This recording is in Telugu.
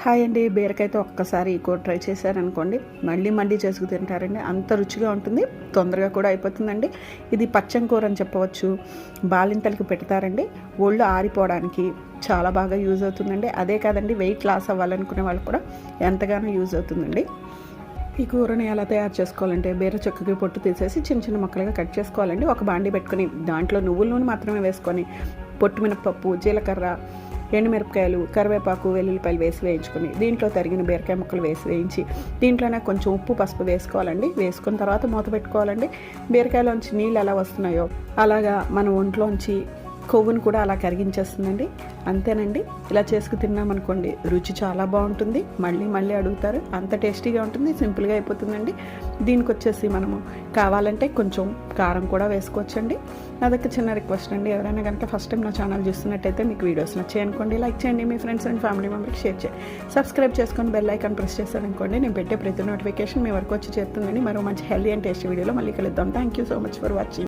హాయ్ అండి బీరకాయతో ఒక్కసారి ఈ కూర ట్రై చేశారనుకోండి. మళ్ళీ మళ్ళీ చేసుకు తింటారండి. అంత రుచిగా ఉంటుంది. తొందరగా కూడా అయిపోతుందండి. ఇది పచ్చం కూర అని చెప్పవచ్చు బాలింతలకి పెడతారండి. ఒళ్ళు ఆరిపోవడానికి చాలా బాగా యూజ్ అవుతుందండి. అదే కాదండి వెయిట్ లాస్ అవ్వాలనుకునే వాళ్ళు కూడా ఎంతగానో యూజ్ అవుతుందండి. ఈ కూరని ఎలా తయారు చేసుకోవాలంటే బీర చొక్కకి పొట్టు తీసేసి చిన్న చిన్న ముక్కలుగా కట్ చేసుకోవాలండి. ఒక బాండి పెట్టుకొని దాంట్లో నువ్వుల నూనె మాత్రమే వేసుకొని పొట్టు మినపప్పు జీలకర్ర ఎండుమిరపకాయలు కరివేపాకు వెల్లుల్లిపాయలు వేసి వేయించుకొని దీంట్లో తరిగిన బీరకాయ ముక్కలు వేసి వేయించి దీంట్లోనే కొంచెం ఉప్పు పసుపు వేసుకోవాలండి. వేసుకున్న తర్వాత మూత పెట్టుకోవాలండి. బీరకాయలోంచి నీళ్ళు ఎలా వస్తున్నాయో అలాగా మన ఒంట్లోంచి కొవ్వును కూడా అలా కరిగించేస్తుందండి. అంతేనండి. ఇలా చేసుకు తిన్నామనుకోండి రుచి చాలా బాగుంటుంది. మళ్ళీ మళ్ళీ అడుగుతారు అంత టేస్టీగా ఉంటుంది సింపుల్గా అయిపోతుందండి. దీనికి వచ్చేసి మనము కావాలంటే కొంచెం కారం కూడా వేసుకోవచ్చండి. అదొక చిన్న రిక్వెస్ట్ అండి ఎవరైనా కనుక ఫస్ట్ టైం నా ఛానల్ చూస్తున్నట్టయితే మీకు వీడియోస్ నచ్చాయి అనుకోండి లైక్ చేయండి. మీ ఫ్రెండ్స్ అండ్ ఫ్యామిలీ మెంబర్కి షేర్ చేయండి. సబ్స్క్రైబ్ చేసుకొని బెల్ ఐకాన్ ప్రెస్ చేశారనుకోండి నేను పెట్టే ప్రతి నోటిఫికేషన్ మీ వరకు వచ్చి చేస్తుందండి మరో మంచి హెల్దీ అండ్ టేస్టీ వీడియోలో మళ్ళీ కలుద్దాం. Thank you so much for watching.